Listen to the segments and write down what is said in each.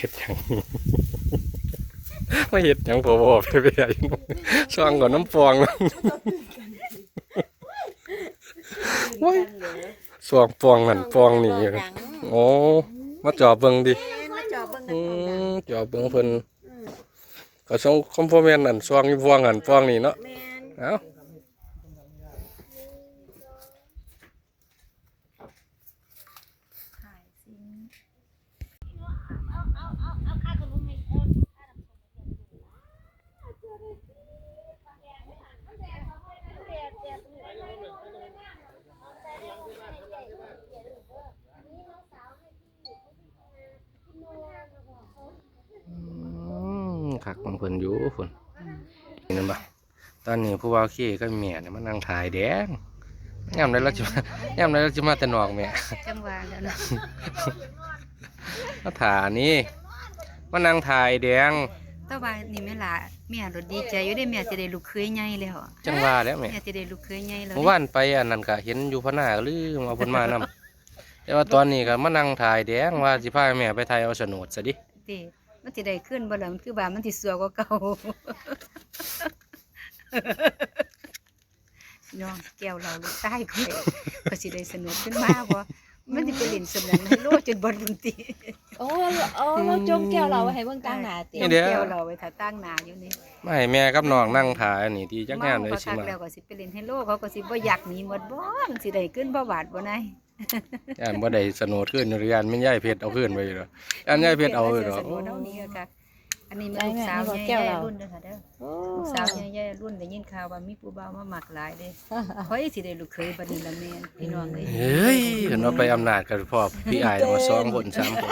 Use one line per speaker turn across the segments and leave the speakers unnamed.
เฮ็ดหยังไม่เฮ็ดหยังพอบ่ไปไปได้ช่างก่อนน้ำฟองโอ้ยสวงฟองนั่นฟองนี่โอ้มาจอบเบิ่งดิ
มาจอบเบิ่ง
อื
กันของดัง
มจอบเบิ่งเพิ่นก็ส่งคอมโพเมนต์นั่นสวงอยู่ฟองนั่นฟองนี่เนาะ
แม่น
เอ้า
ถ่ายซิง
อืมคักของเพิ่นอยู่พุ่นนี่นั่นบ่ ตอนนี้ผู้ว่าขี้ก็แม่เนี่ยมานั่งถ่ายแดงยามใดเราจะมายามใดเราจะมาแต่นอกแม่
จังหวะแล้วเนาะ
มาถ่านี่มานั่งถ่ายแดง
แต่ว่านี่แม่ล่ะแม่รถดีใจอยู่ได้แม่จะได้ลูกเคยใหญ่แล้ว
จังว่าแล้วแม่
แม่จะได้ลูกเคยใหญ่แล้ว
เมื่อวานไปอันนั้นก็เห็นอยู่พะหน้าก็ลืมเอาเพิ่นมานํแต่ว่าตอนนี้ก็มานั่งถ่ายแดงว่าสิพาแม่ไปถ่ายเอาโฉนดซะดิ
ติมันสิได้ขึ้นบ่ล่ะมันคือว่ามันสิสัวกว่าเก่า น้องแก้วเราลูกใต้ข่อยก็สิได้สนุกขึ้นมาบ่มันสิไปเล่นสนามให้โลจนบ่รุนติ
โอ้โอ้เราจมแก้วเราไว้ให้เบิ่งกลางหน้าติ
นี่เด้อ
แก้วเราไว้ถ้าตั้งหน้าอยู่นี่
มาให้แม่กับน้องนั่งถ่ายอันนี้ที่จักงานเลย
เมา
สิ
คัก
มา
แล้วก็สิไปเล่นให้โลเขาก็สิบ่อยากหนีหมดบ่มันสิได้ขึ้นบ่บาดบ่นาย
ย่านบ่ได้โฉนดขึ้นหรือย่านแม่นยายเพชรเอาขึ้นไปอยู่ดอกย่านยายเพชรเอาอยู่ดอก
สนุกเอานี่ก็คัก อันนี้มันลูกสาวใหญ่ๆรุ่นเด้อค่ะเด้อ
โอ้
ลูกสาวใหญ่ๆรุ่นได้ยินข่าวว่ามีผู้บ่าวมาหมักหลายเด้ข่อยสิได้ลูกเคยบัดนี้ละแม่นพี่น้องเอ้ย
เฮ้ยเห็นว่าไปอำนาจกันพ่อพี่อายมาสองคนสามคน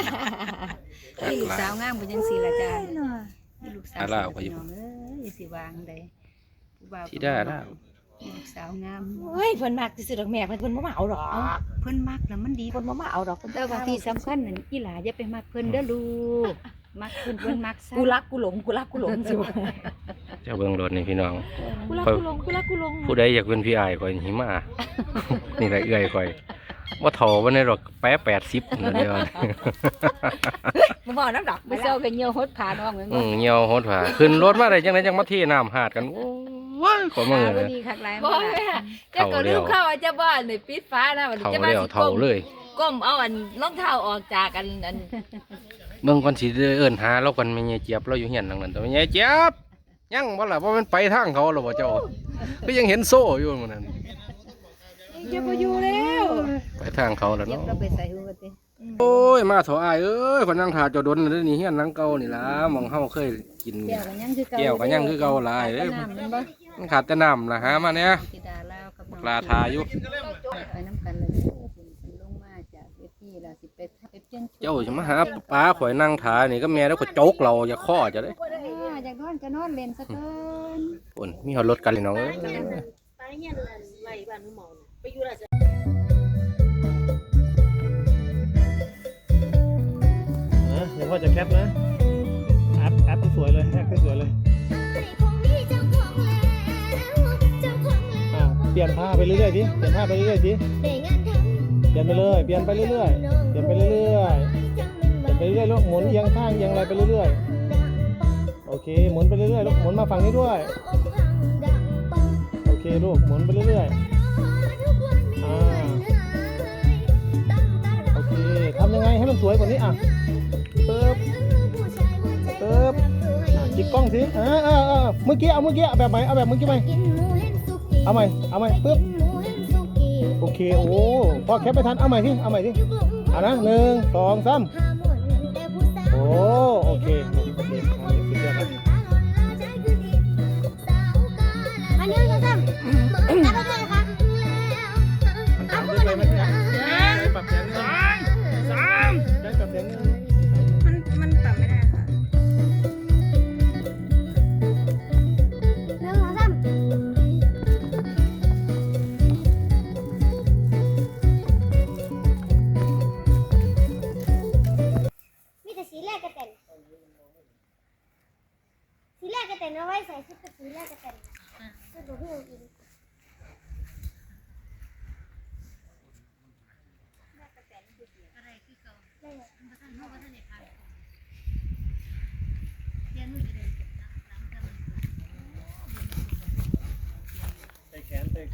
มีลูกสาวงามบ่จังซี่ล่ะจ้ามีลูกสาว
อาลาวก็อยู่
พี่น้องเอ้ยสิวางได้ผู้บ่าว
ที่ได้แล้ว
มีลูกสาวงาม
เฮ้ยเพิ่นมักสิซื้อดอกแม่เพิ่นเพิ่นบ่มาเอาดอก
เพิ่นมักแล้วมันดี
เพิ่นบ่มาเอาดอกเพิ่น
แต่ว่าที่สำคัญนั่นอีหลาอย่าไปมักเพิ่นเด้อลูก มักเพิ่นเพิ่นมักซะ
กูรักกูหลงกูรักกูหลงสิวะ
เจ้าเบิ่งรถนี่พี่น้อง
กูรักกูหลงกูรักกูหลง
ผู้ใดอยากเป็นพี่อายก่อยหิมา นี่แหละเอื้อยก่อยว่าเฒ่าบ่ได้หรอกแปะ80นั่นเด้อ
บ่มาเอาน้ำดอก
ไปเซากันเหี่ยวหดผาน้องเหมือน
อื
บ่
มเหี่ยวโหดผาขึ้นรถมาได้จังไดจังมาเทน้ำหาดกันโอ้ยขอมือ
บ่
เลย
ดีคักหลาย
บ่
มาก
แม่เจ้าก็ลืมเข้าว่าเจ้าบ้านนี่ปิดฟ้านะมัน
เฒ่า
เจ้าบ้าน
แล้ว
สิ
เฒ่า
ก้ม
เลย
ก้มเอาอันรองเท้าออกจากอันอัน
เบิ่งก่อนสิได้เอิ้นหาเรากันแม่ยายเจี๊ยบเราอยู่เฮียนหลังนั้นแต่แม่ยายเจี๊ยบยังบ่ล่ะว่ามันไปทางเขาแล้วบ่เจ้าก็ยังเห็นโซ่อยู่มื้อนั้น
เจ้าบ่อยู่แล้ว
ไปทางเขาแล้ว
เย็บ
เนาะ
เราไปใส่หูกันติ
โอ้ยมาเถอะอายเอ้ยคนนั่งถ่าเจาดนเลยนี่เฮียนหลังเก่านี่ล่ะหมองเฮาเคยกิน
แก้วกันยังคือเก่า
แก้วก็ยังคือเก่าหลายเด้
เด้น้ำมันบ่
มันขาดแต่น้ำล่ะหามาเนี่ย
ธิดาลาวกับน้อง
ปลาทาอยู่
เปลี่ยนชุด
เจ้าจะมาหาปลาข่อยนั่งถ่านี่ก็แม่แล้วก็โจกเราอย่าข้อจะได้
อ่าอยากนอนก็นอนเล่นซะเกิน
ปุ่นมีฮอดรถกันเลยน้องเอ้ย
ไปเงี้ยไหลบ้านหนูเมาน่ะไปอยู่ราช
นะเดี๋ยวพ่อจะแคปนะแอปแอปที่สวยเลยแอปที่สวยเลยอ่าเปลี่ยนผ้าไปเรื่อยๆดิเปลี่ยนผ้าไปเรื่อยๆดิเปลี่ยนไปเลย เปลี่ยนไปเรื่อยๆ ขียนไปเรื่อยๆเปลี่ยนไปเรื่อยๆลูกหมุนเอียงข้างเอียงอะไรไปเรื่อยๆ โอเค หมุนไปเรื่อยๆลูกหมุนมาฝั่งนี้ด้วย โอเคลูกหมุนไปเรื่อยๆอ่าโอเคทำยังไงให้มันสวยกว่านี้อะปึ๊บปึ๊บจิกกล้องสิเออเออเออเมื่อกี้เอาเมื่อกี้เอาแบบไหนเอาแบบเมื่อกี้ไหมเอาใหม่เอาใหม่ปึ๊บโอเค โอ้ พอแคปไม่ทัน เอาใหม่ที่เอาใหม่ที่ เอานะหนึ่งสองสามโอ้โอเค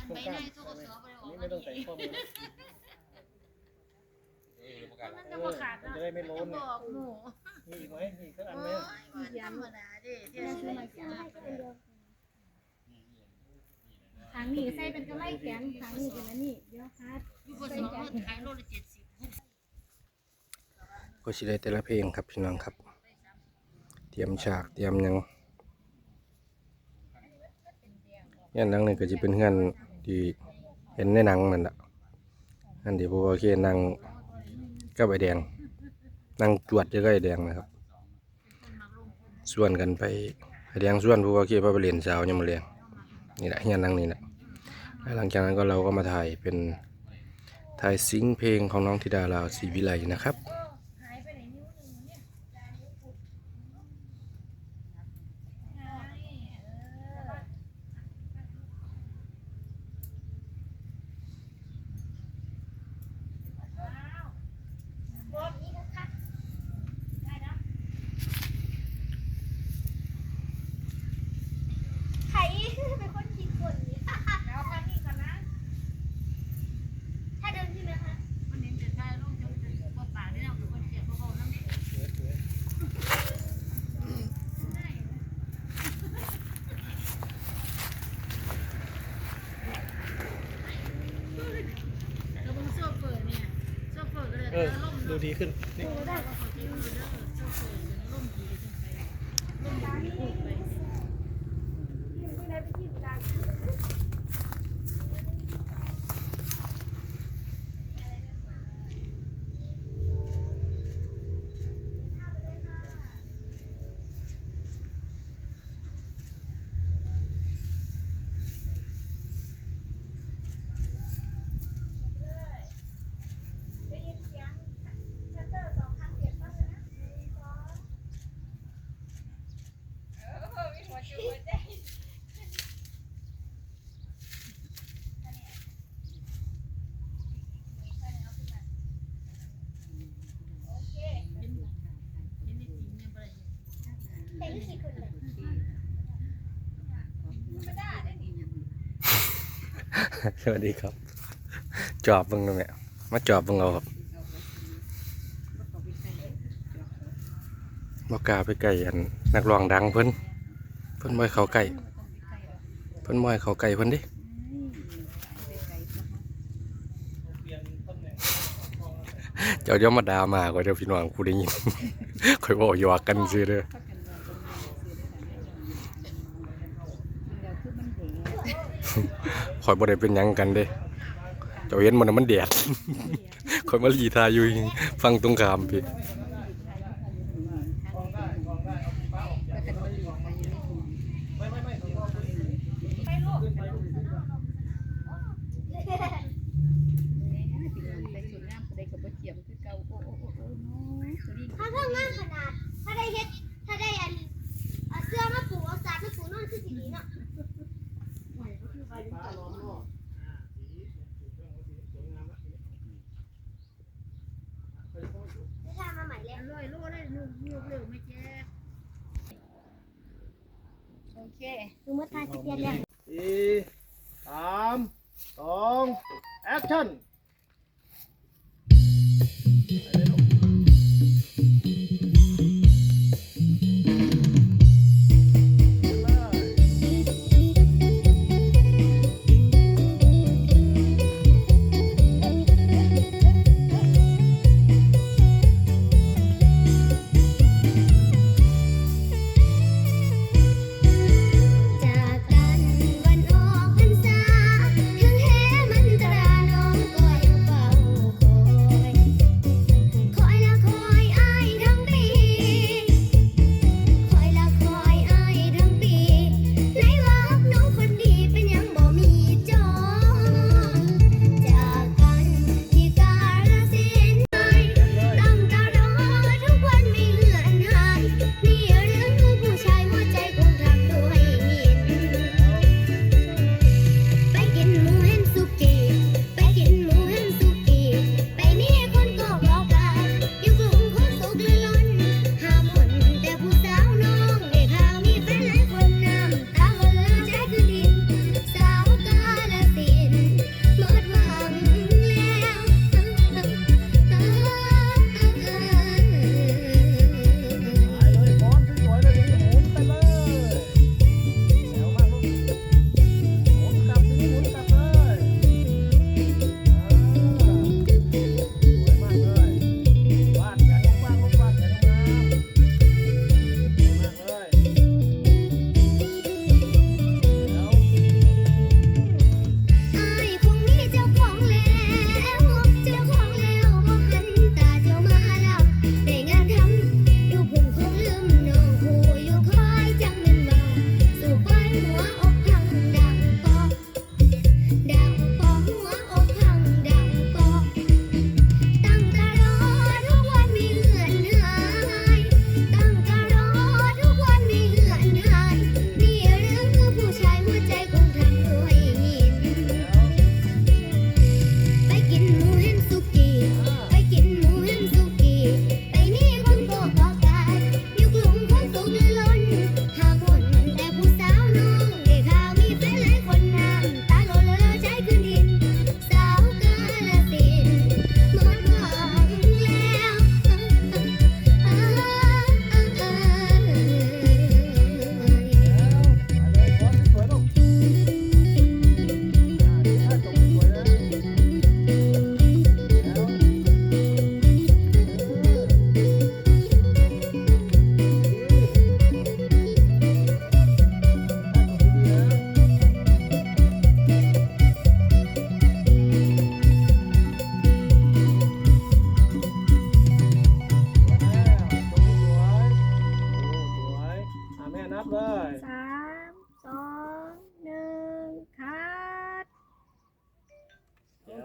ส่แขนใส่ตรงกลางอันนี้ไม่ต้องใส่ข้อมือเออมันจะได้ไม่โล้นเนี่ยมีอีกไหมมีอีกสักอันไหม
ทางนี้ใส่เป็นกระไลแขนทางนี้เป็นอันนี้เดี๋ยวคัด
ก็สิได้แต่ละเพลงครับพี่น้องครับ เตรียมฉากเตรียมหยังเงี้ยหนังนี่ก็จะเป็นเงื่อน ที่เห็นในหนังนั่นแหละอันที่พวกเคนั่งกับแดง นั่งจวดจะก็ไอแดงนะครับ ส่วนกันไปไอแดงส่วนพวกเคพอไปเรียนเช้ายังมาเรียนนี่แหละเฮียนหนังนี่แหละหลังจากนั้นก็เราก็มาถ่ายเป็นถ่ายซิงค์เพลงของน้องธิดาลาวศรีวิไลนะครับ
ใครเป็นคนคิดคนนี้แล้วทางนี้ก่อนนะ ถ้าเดินใช่ไหมคะ
เออ ดูดีขึ้นนี่
แต่นี่คิดคนเลย
สวัสดีครับ จอบเบิ่งตรงเนี้ยมาจอบบิ่งเอาครับบอกกาไปไก่อันนักร้องดังเพิ่นเพิ่นบ่ให้เขาไก่เพิ่นบ่ให้เขาไก่เพิ่นดิเจ้าย่ามาดามาก็เดี๋ยวพี่น้องกูได้ยินคอยบอกหยอกกันซื่อเด้อ ข่อยบ่ได้เป็นยังกันเด้เจ้าเห็นมันน่ะมันแดดข่อยมาลีทาอยู่ฟังตรงขามพี่
ถ้าเพิ่มงานขนาด ถ้าได้เฮ็ด ถ้าได้อันเอาเสื้อมาปูเอาสาดมาปูนอนคือสีนี้เนาะไม่ทำมาใหม่แล้ว
โอเค
หนูมาทาสิเปลี่ยนแล้ว